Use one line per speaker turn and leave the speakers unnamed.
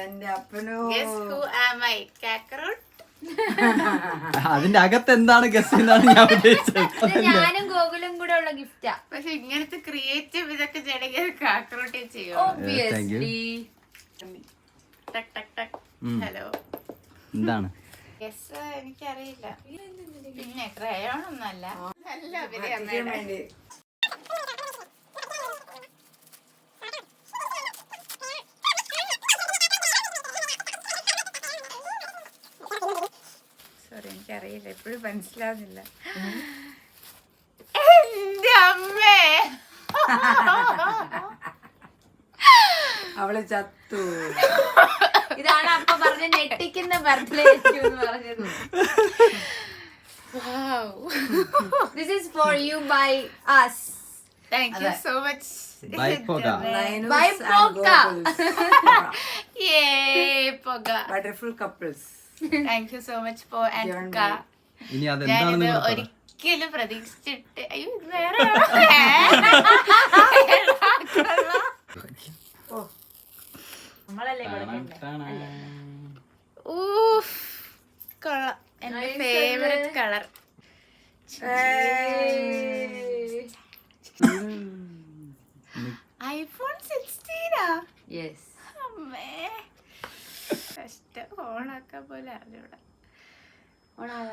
എന്റെ അപ്പനോ.
Guess who am I? Kakarot?
അതിന്റെ അകത്ത് എന്താണ് ഗസ് എന്നാണ് ഞാൻ ഉദ്ദേശിച്ചത്?
ഞാനും ഗോകുലും കൂടെ ഉള്ള ഗിഫ്റ്റാ
പക്ഷെ ഇങ്ങനത്തെ ക്രിയേറ്റീവ് ഇതൊക്കെ ചെയ്യണമെങ്കിൽ കാക്കറോട്ടേ ചെയ്യും.
താങ്ക് യു
ടക് ടക് ടക്. ഹലോ
എന്താണ്?
എനിക്കറിയില്ല. പിന്നെ ക്രയോണൊന്നല്ല നല്ല അവർ എനിക്കറിയില്ല എപ്പോഴും മനസ്സിലാവുന്നില്ല. എന്റെ അമ്മേ!
അവൾ ചത്തു.
ഇതാണ് അപ്പൊ പറഞ്ഞ ഞെട്ടിക്കുന്ന ബർത്ത്ഡേ എന്ന് പറഞ്ഞത്. This is for you by us
thank you so much
bye Poga.
ബട്ടർഫുൾ couples
thank you so much for
ഇനി അതെന്താണ്
ഞാനിത്. ഒരിക്കലും പ്രതീക്ഷിച്ചിട്ട് അയ്യോ ഇത് വേറെ
നമ്മളല്ലേ
ടാണാ.
ഊഫ് കൊള്ളാം എന്റെ ഫേവറേറ്റ് കളർ ഐഫോൺ സിക്സ്റ്റീനാ
യെസ്
അമ്മേ കഷ്ടം ഓണാക്കാൻ പോലെ അറിഞ്ഞൂടാ.
ഓണായ?